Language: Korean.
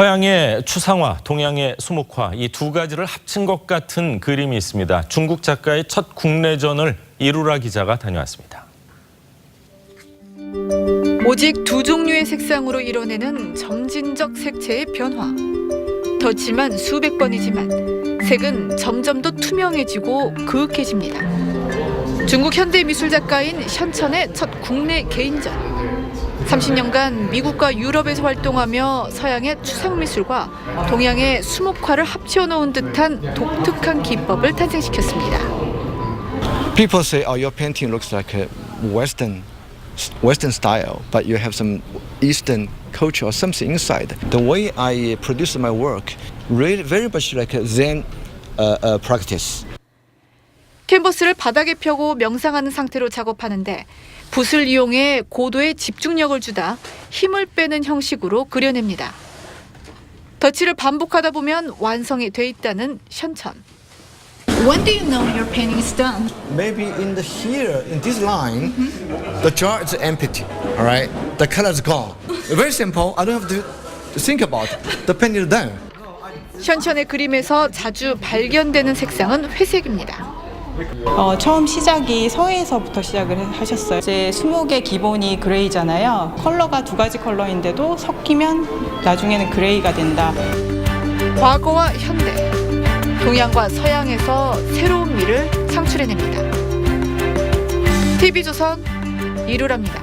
서양의 추상화, 동양의 수목화 이 두 가지를 합친 것 같은 그림이 있습니다. 중국 작가의 첫 국내전을 이루라 기자가 다녀왔습니다. 오직 두 종류의 색상으로 이뤄내는 점진적 색채의 변화. 덧칠만 수백 번이지만 색은 점점 더 투명해지고 그윽해집니다. 중국 현대 미술 작가인 션천의 첫 국내 개인전. 30년간 미국과 유럽에서 활동하며 서양의 추상 미술과 동양의 수목화를 합쳐 놓은 듯한 독특한 기법을 탄생시켰습니다. People say, "Oh, your painting looks like a Western, Western style, but you have some Eastern culture or something inside." The way I produce my work, really very much like a Zen uh, uh, practice. 캔버스를 바닥에 펴고 명상하는 상태로 작업하는데 붓을 이용해 고도의 집중력을 주다 힘을 빼는 형식으로 그려냅니다. 덧칠을 반복하다 보면 완성이 돼 있다는 션천. When do you know your painting is done? Maybe in the here, in this line, the jar is empty. All right, the color is gone. Very simple. I don't have to think about it. The painting is done. 션천의 그림에서 자주 발견되는 색상은 회색입니다. 어, 처음 시작이 서해에서부터 시작을 해- 하셨어요. 이제 수목의 기본이 그레이잖아요. 컬러가 두 가지 컬러인데도 섞이면 나중에는 그레이가 된다. 과거와 현대, 동양과 서양에서 새로운 미를 창출해냅니다. TV조선 이루랍니다.